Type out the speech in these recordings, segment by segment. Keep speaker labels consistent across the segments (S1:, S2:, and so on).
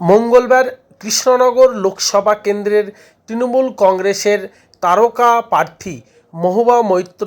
S1: মঙ্গলবার কৃষ্ণনগর লোকসভা কেন্দ্রের তৃণমূল কংগ্রেসের তারকা প্রার্থী মহুবা মৈত্র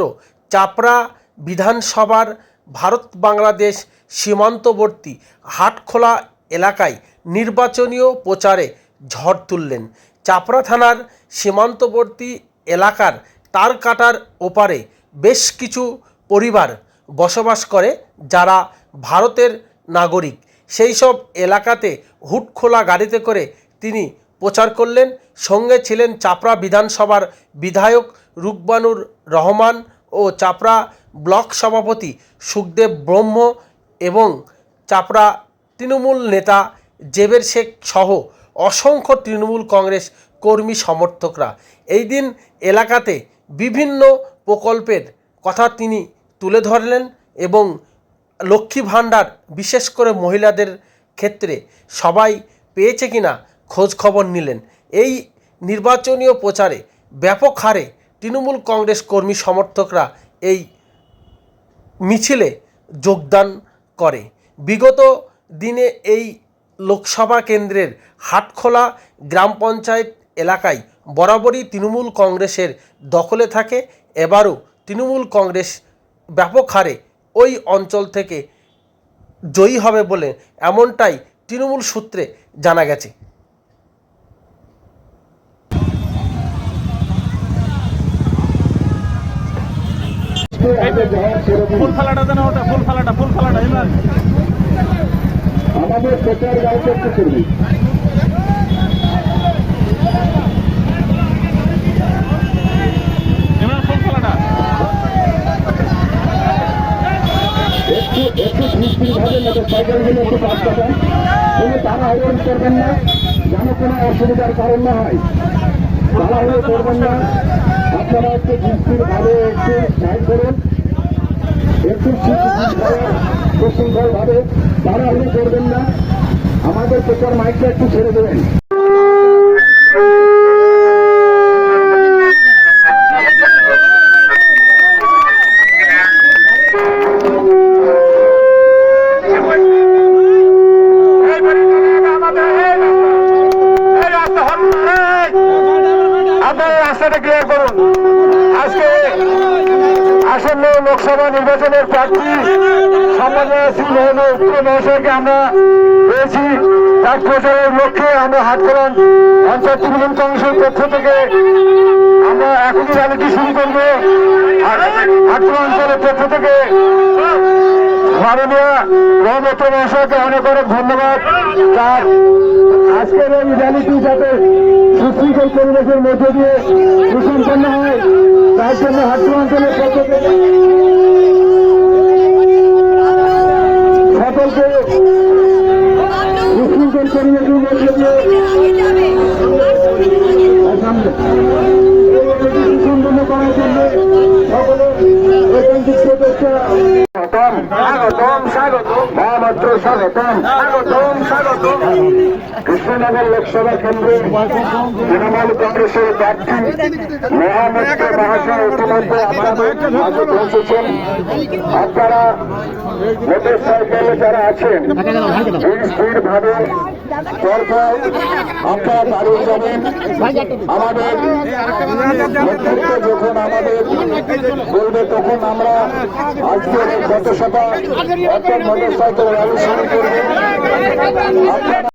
S1: চাপড়া বিধানসভার ভারত বাংলাদেশ সীমান্তবর্তী হাটখোলা এলাকায় নির্বাচনীয় প্রচারে ঝড় তুললেন। চাপড়া থানার সীমান্তবর্তী এলাকার তারকাটার ওপারে বেশ কিছু পরিবার বসবাস করে যারা ভারতের নাগরিক। সেই সব এলাকাতে হুট খোলা গাড়িতে করে তিনি প্রচার করলেন। সঙ্গে ছিলেন চাপড়া বিধানসভার বিধায়ক রুকবানুর রহমান ও চাপড়া ব্লক সভাপতি সুখদেব ব্রহ্ম এবং চাপড়া তৃণমূল নেতা জেবের শেখ সহ অসংখ্য তৃণমূল কংগ্রেস কর্মী সমর্থকরা। এই দিন এলাকাতে বিভিন্ন প্রকল্পের কথা তিনি তুলে ধরলেন এবং লক্ষ্মী ভাণ্ডার বিশেষ করে মহিলাদের ক্ষেত্রে সবাই পেয়েছে কিনা খোঁজ খবর নিলেন। এই নির্বাচনীয় প্রচারে ব্যাপক হারে তৃণমূল কংগ্রেস কর্মী সমর্থকরা এই মিছিলে যোগদান করে। বিগত দিনে এই লোকসভা কেন্দ্রের হাটখোলা গ্রাম পঞ্চায়েত এলাকায় বরাবরই তৃণমূল কংগ্রেসের দখলে থাকে। এবারও তৃণমূল কংগ্রেস ব্যাপক হারে ওই অঞ্চল থেকে জয়ী হবে বলে এমনটাই তৃণমূল সূত্রে জানা গেছে।
S2: দেন ওটা
S3: আমাদের করবি
S2: ইমরান ফুল ফালাটা
S3: একটু একটু ধীর সরকারগুলো একটু কাজ করেন। তারা আয়োজন করবেন না, যেন কোনো অসুবিধার কারণ না হয়। তাড়াহুড়ো করবেন না। আপনারা একটু ভাবে একটু সাইড করুন। একটু সুশৃঙ্খলভাবে তাড়াহুড়ো করবেন না। আমাদের প্রচার মাইকটা একটু ছেড়ে দেবেন।
S4: রাস্তাটা ক্লিয়ার করুন। আজকে আসন্ন লোকসভা নির্বাচনের প্রার্থী সম্মানীয় শ্রী আমরা পেয়েছি। তার প্রচারের লক্ষ্যে আমরা হাটকরণ অঞ্চল তৃণমূল কংগ্রেসের পক্ষ থেকে আমরা এখনই র্যালিটি শুরু করব। হাটকরণ অঞ্চলের পক্ষ থেকে মাননীয় রহমত মহাশয়কে অনেক অনেক ধন্যবাদ। তার আজকের এই র্যালিটি যাতে সুশৃঙ্খল পরিবেশের মধ্যে দিয়ে সুসম্পন্ন হয়। তার জন্য হাটু অঞ্চলের পক্ষ সকলকে সুশৃঙ্খল পরিবেশের মধ্যে দিয়ে। সামনে সুসম্পন্ন করার জন্য সকলে ঐকান্তিক প্রচেষ্টা। স্বাগতম স্বাগতম। মহামাত্র কৃষ্ণনগর লোকসভা কেন্দ্রে তৃণমূল কংগ্রেসের প্রার্থী মহামাত্র মহাশয় ইতিমধ্যে আমাদের পৌঁছেছেন আপনারা মোটর সাইকেলে যারা আছেন ধীর ভাবে আমাদের যখন আমাদের বলবে, তখন আমরা শুরু